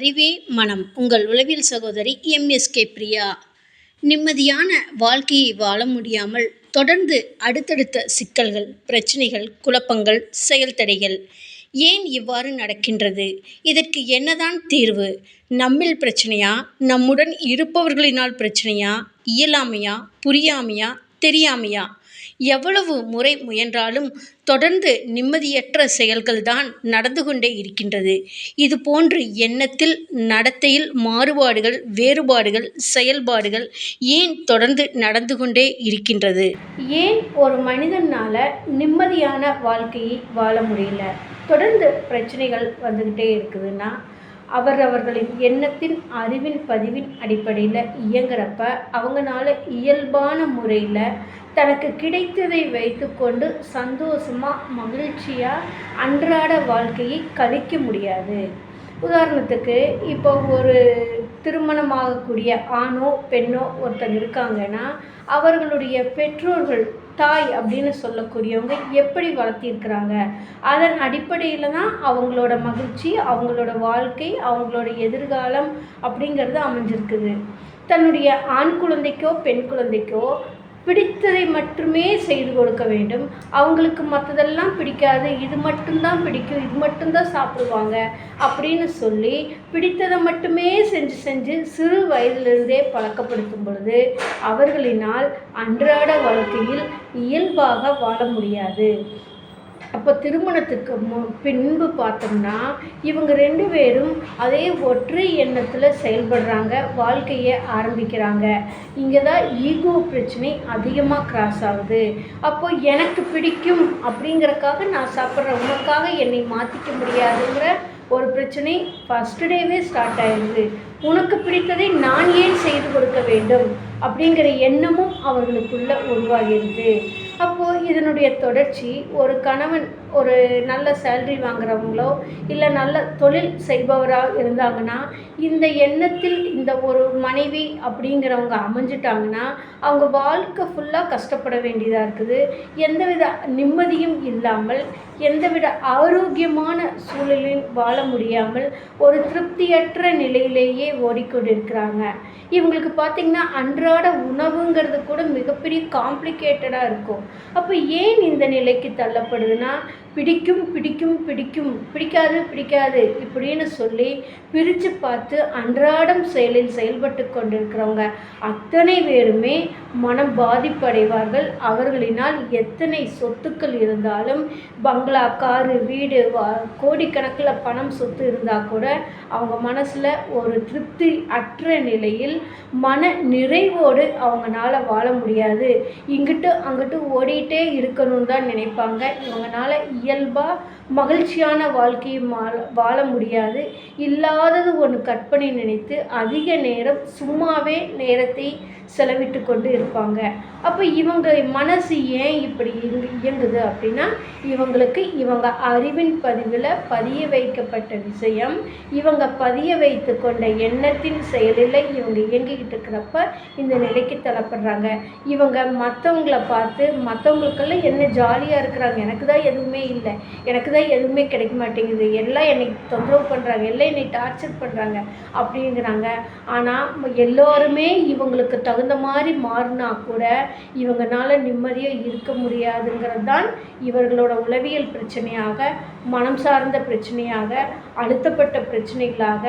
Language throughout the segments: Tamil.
அறிவே மனம். உங்கள் உளவியல் சகோதரி எம்எஸ்கே பிரியா. நிம்மதியான வாழ்க்கையை வாழ முடியாமல் தொடர்ந்து அடுத்தடுத்த சிக்கல்கள் பிரச்சனைகள் குழப்பங்கள் செயல் தடைகள் ஏன் இவ்வாறு நடக்கின்றது? இதற்கு என்னதான் தீர்வு? நம்மில் பிரச்சனையா? நம்முடன் இருப்பவர்களினால் பிரச்சனையா? இயலாமையா? புரியாமையா? தெரியாமையா? எவ்வளவு முறை முயன்றாலும் தொடர்ந்து நிம்மதியற்ற செயல்கள்தான் நடந்து கொண்டே இருக்கின்றது. இது போன்று எண்ணத்தில் நடத்தையில் மாறுபாடுகள் வேறுபாடுகள் செயல்பாடுகள் ஏன் தொடர்ந்து நடந்து கொண்டே இருக்கின்றது? ஏன் ஒரு மனிதனால நிம்மதியான வாழ்க்கையை வாழ முடியல? தொடர்ந்து பிரச்சனைகள் வந்துக்கிட்டே இருக்குதுன்னா அவரவர்களின் எண்ணத்தின் அறிவின் பதிவின் அடிப்படையில் இயங்குறப்ப அவங்கனால இயல்பான முறையில் தனக்கு கிடைத்ததை வைத்துக்கொண்டு சந்தோஷமாக மகிழ்ச்சியாக அன்றாட வாழ்க்கையை கழிக்க முடியாது. உதாரணத்துக்கு இப்போ ஒரு திருமணமாகக்கூடிய ஆணோ பெண்ணோ ஒருத்தங்க இருக்காங்கன்னா அவர்களுடைய பெற்றோர்கள் தாய் அப்படின்னு சொல்லக்கூடியவங்க எப்படி வளர்த்திருக்கிறாங்க? அதன் அடிப்படையில் தான் அவங்களோட மகிழ்ச்சி அவங்களோட வாழ்க்கை அவங்களோட எதிர்காலம் அப்படிங்கிறது அமைஞ்சிருக்குது. தன்னுடைய ஆண் குழந்தைக்கோ பெண் குழந்தைக்கோ பிடித்ததை மட்டுமே செய்து கொடுக்க வேண்டும். அவங்களுக்கு மற்றதெல்லாம் பிடிக்காது. இது மட்டும்தான் பிடிக்கும். இது மட்டும்தான் சாப்பிடுவாங்க அப்படின்னு சொல்லி பிடித்ததை மட்டுமே செஞ்சு செஞ்சு சிறு வயதிலிருந்தே பழக்கப்படுத்தும் பொழுது அவர்களினால் அன்றாட வாழ்க்கையில் இயல்பாக வாழ முடியாது. அப்போ திருமணத்துக்கு மு பின்பு பார்த்தோம்னா இவங்க ரெண்டு பேரும் அதே ஒற்றை எண்ணத்தில் செயல்படுறாங்க வாழ்க்கையை ஆரம்பிக்கிறாங்க. இங்கே தான் ஈகோ பிரச்சனை அதிகமாக கிராஸ் ஆகுது. அப்போ எனக்கு பிடிக்கும் அப்படிங்கிறக்காக நான் சாப்பிட்ற உனக்காக என்னை மாற்றிக்க முடியாதுங்கிற ஒரு பிரச்சனை ஃபஸ்ட்டு டேவே ஸ்டார்ட் ஆயிடுது. உனக்கு பிடித்ததை நான் ஏன் செய்து கொடுக்க வேண்டும்? அப்படிங்கிற எண்ணமும் அவர்களுக்குள்ள உருவாகிடுது. அப்போது இதனுடைய தொடர்ச்சி ஒரு கணவன் ஒரு நல்ல சேல்ரி வாங்குறவங்களோ இல்லை நல்ல தொழில் செய்பவராக இருந்தாங்கன்னா இந்த எண்ணத்தில் இந்த ஒரு மனைவி அப்படிங்கிறவங்க அமைஞ்சிட்டாங்கன்னா அவங்க வாழ்க்கை ஃபுல்லாக கஷ்டப்பட வேண்டியதாக இருக்குது. எந்தவித நிம்மதியும் இல்லாமல் எந்தவித ஆரோக்கியமான சூழலில் வாழ முடியாமல் ஒரு திருப்தியற்ற நிலையிலேயே ஓடிக்கொண்டிருக்கிறாங்க. இவங்களுக்கு பார்த்திங்கன்னா அன்றாட உணவுங்கிறது கூட மிகப்பெரிய காம்ப்ளிகேட்டடாக இருக்கும். அப்போ ஏன் இந்த நிலைக்கு தள்ளப்படுதுன்னா பிடிக்கும் பிடிக்கும் பிடிக்கும். பிடிக்காது பிடிக்காது இப்படின்னு சொல்லி பிரித்து பார்த்து அன்றாடம் செயலில் செயல்பட்டு கொண்டிருக்கிறவங்க அத்தனை பேருமே மனம் பாதிப்படைவார்கள். அவர்களினால் எத்தனை சொத்துக்கள் இருந்தாலும் பங்களா காரு வீடு கோடிக்கணக்கில் பணம் சொத்து இருந்தால் கூட அவங்க மனசில் ஒரு திருப்தி அற்ற நிலையில் மன நிறைவோடு அவங்களால வாழ முடியாது. இங்கிட்டு அங்கிட்டு ஓடிட்டே இருக்கணும்னு தான் நினைப்பாங்க. இவங்களால இயல்பாக மகிழ்ச்சியான வாழ்க்கையை வாழ வாழ முடியாது. இல்லாதது ஒன்று கற்பனை நினைத்து அதிக நேரம் சும்மாவே நேரத்தை செலவிட்டு கொண்டு இருப்பாங்க. அப்போ இவங்க மனசு ஏன் இப்படி இயங்குது அப்படின்னா இவங்களுக்கு இவங்க அறிவின் பதிவில் பதிய வைக்கப்பட்ட விஷயம் இவங்க பதிய வைத்து கொண்ட எண்ணத்தின் செயலில் இவங்க இயங்கிக்கிட்டு இருக்கிறப்ப இந்த நிலைக்கு தள்ளப்படுறாங்க. இவங்க மற்றவங்கள பார்த்து மற்றவங்களுக்கெல்லாம் என்ன ஜாலியாக இருக்கிறாங்க? எனக்கு தான் எதுவுமே இல்லை. எனக்கு தான் எதுவுமே கிடைக்க மாட்டேங்குது. எல்லாம் என்னை தொந்தரவு பண்ணுறாங்க எல்லாம் என்னை டார்ச்சர் பண்ணுறாங்க அப்படிங்கிறாங்க. ஆனால் எல்லோருமே இவங்களுக்கு தகுந்த மாதிரி மாறினா கூட இவங்கனால நிம்மதியாக இருக்க முடியாதுங்கிறது தான் இவர்களோட உளவியல் பிரச்சனையாக மனம் சார்ந்த பிரச்சனையாக அழுத்தப்பட்ட பிரச்சனைகளாக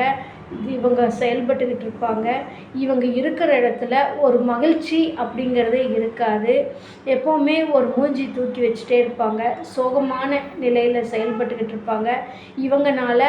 இவங்க செயல்பட்டுக்கிட்டு இருப்பாங்க. இவங்க இருக்கிற இடத்துல ஒரு மகிழ்ச்சி அப்படிங்கிறதே இருக்காது. எப்போவுமே ஒரு மூஞ்சி தூக்கி வச்சுட்டே இருப்பாங்க. சோகமான நிலையில் செயல்பட்டுக்கிட்டு இருப்பாங்க. இவங்கனால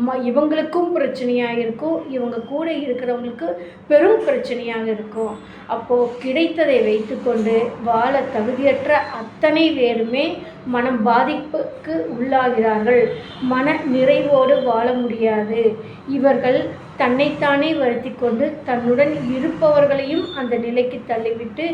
இவங்களுக்கும் பிரச்சனையாக இருக்கும் இவங்க கூட இருக்கிறவங்களுக்கு பெரும் பிரச்சனையாக இருக்கும் அப்போது கிடைத்ததை வைத்துக்கொண்டு வாழ தகுதியற்ற அத்தனை பேருமே மனம் பாதிப்புக்கு உள்ளாகிறார்கள். மன நிறைவோடு வாழ முடியாது. இவர்கள் தன்னைத்தானே வருத்தி கொண்டு தன்னுடன் இருப்பவர்களையும் அந்த நிலைக்கு தள்ளிவிட்டு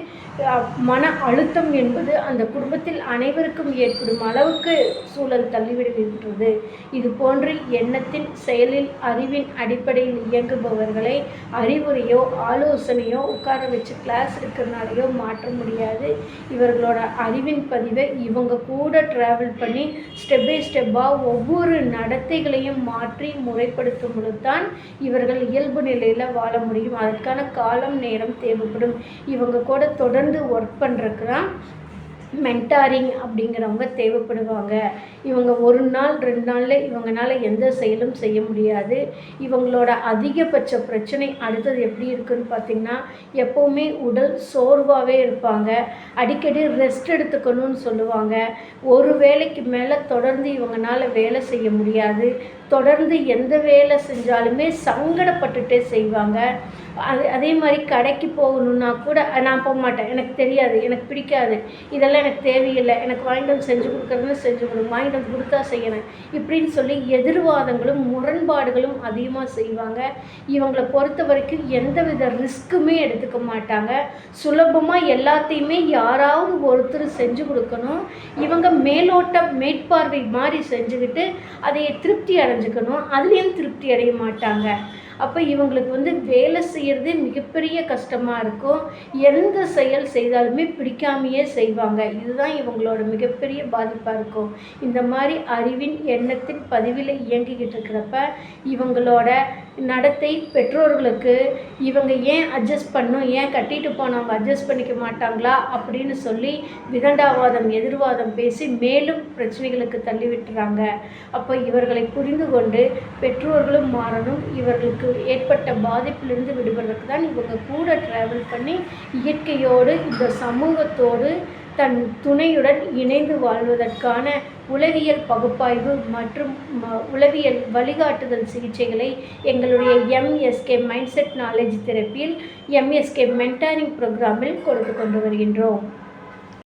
மன அழுத்தம் என்பது அந்த குடும்பத்தில் அனைவருக்கும் ஏற்படும் அளவுக்கு சூழல் தள்ளிவிடுகின்றது இது போன்று எண்ணத்தின் செயலில் அறிவின் அடிப்படையில் இயங்குபவர்களை அறிவுரையோ ஆலோசனையோ உட்கார வச்சு கிளாஸ் இருக்கிறனாலையோ மாற்ற முடியாது. இவர்களோட அறிவின் பதிவை இவங்க கூட ட்ராவல் பண்ணி ஸ்டெப் பை ஸ்டெப்பாக ஒவ்வொரு நடத்தைகளையும் மாற்றி முறைப்படுத்தும் பொழுது தான் இவர்கள் இயல்பு நிலையில் வாழ முடியும். அதற்கான காலம் நேரம் தேவைப்படும். இவங்க கூட தொடர்ந்து ஒர்க் பண்ணுறதுக்கு மென்டாரிங் அப்படிங்கிறவங்க தேவைப்படுவாங்க. இவங்க ஒரு நாள் ரெண்டு நாளில் இவங்கனால எந்த செயலும் செய்ய முடியாது. இவங்களோட அதிகபட்ச பிரச்சனை அடுத்தது எப்படி இருக்குன்னு பார்த்தீங்கன்னா எப்போவுமே உடல் சோர்வாகவே இருப்பாங்க. அடிக்கடி ரெஸ்ட் எடுத்துக்கணும்னு சொல்லுவாங்க. ஒரு வேலைக்கு மேலே தொடர்ந்து இவங்களால வேலை செய்ய முடியாது. தொடர்ந்து எந்த வேலை செஞ்சாலுமே சங்கடப்பட்டுட்டே செய்வாங்க. அது அதே மாதிரி கடைக்கு போகணுன்னா கூட நான் போக மாட்டேன். எனக்கு தெரியாது எனக்கு பிடிக்காது. இதெல்லாம் எனக்கு தேவையில்லை. எனக்கு வாங்கிட்டு வந்து செஞ்சு கொடுக்குறதுன்னு செஞ்சு கொடுங்க. வாங்கிட்டு வந்து கொடுத்தா செய்யணும் இப்படின்னு சொல்லி எதிர்வாதங்களும் முரண்பாடுகளும் அதிகமாக செய்வாங்க. இவங்களை பொறுத்த வரைக்கும் எந்தவித ரிஸ்க்குமே எடுத்துக்க மாட்டாங்க. சுலபமாக எல்லாத்தையுமே யாராவது ஒருத்தர் செஞ்சு கொடுக்கணும். இவங்க மேலோட்டம் மேற்பார்வை மாதிரி செஞ்சுக்கிட்டு அதை திருப்தி அடைஞ்சுக்கணும் அதுலேயும் திருப்தி அடைய மாட்டாங்க. அப்போ இவங்களுக்கு வந்து வேலை செய்கிறதே மிகப்பெரிய கஷ்டமாக இருக்கும். எந்த செயல் செய்தாலுமே பிடிக்காமையே செய்வாங்க. இதுதான் இவங்களோட மிகப்பெரிய பாதிப்பாக இருக்கும். இந்த மாதிரி அறிவின் எண்ணத்தின் பதிவில் இயங்கிக்கிட்டு இருக்கிறப்ப இவங்களோட நடத்தை பெற்றோர்களுக்கு இவங்க ஏன் அட்ஜஸ்ட் பண்ணும் ஏன் கட்டிட்டு போனவங்க அட்ஜஸ்ட் பண்ணிக்க மாட்டாங்களா அப்படின்னு சொல்லி விதண்டாவாதம் எதிர்வாதம் பேசி மேலும் பிரச்சனைகளுக்கு தள்ளி விட்டுறாங்க. அப்போ இவர்களை புரிந்து கொண்டு பெற்றோர்களும் மாறணும். இவர்களுக்கு ஏற்பட்ட பாதிப்பிலிருந்து விடுபடுறதுக்கு தான் இவங்க கூட ட்ராவல் பண்ணி இயற்கையோடு இந்த சமூகத்தோடு தன் துணையுடன் இணைந்து வாழ்வதற்கான உளவியல் பகுப்பாய்வு மற்றும் உளவியல் வழிகாட்டுதல் சிகிச்சைகளை எங்களுடைய எம்எஸ்கே மைண்ட் செட் நாலேஜ் தெரப்பியில் எம்எஸ்கே மென்டாரிங் ப்ரோக்ராமில் கொடுத்து கொண்டு வருகின்றோம்.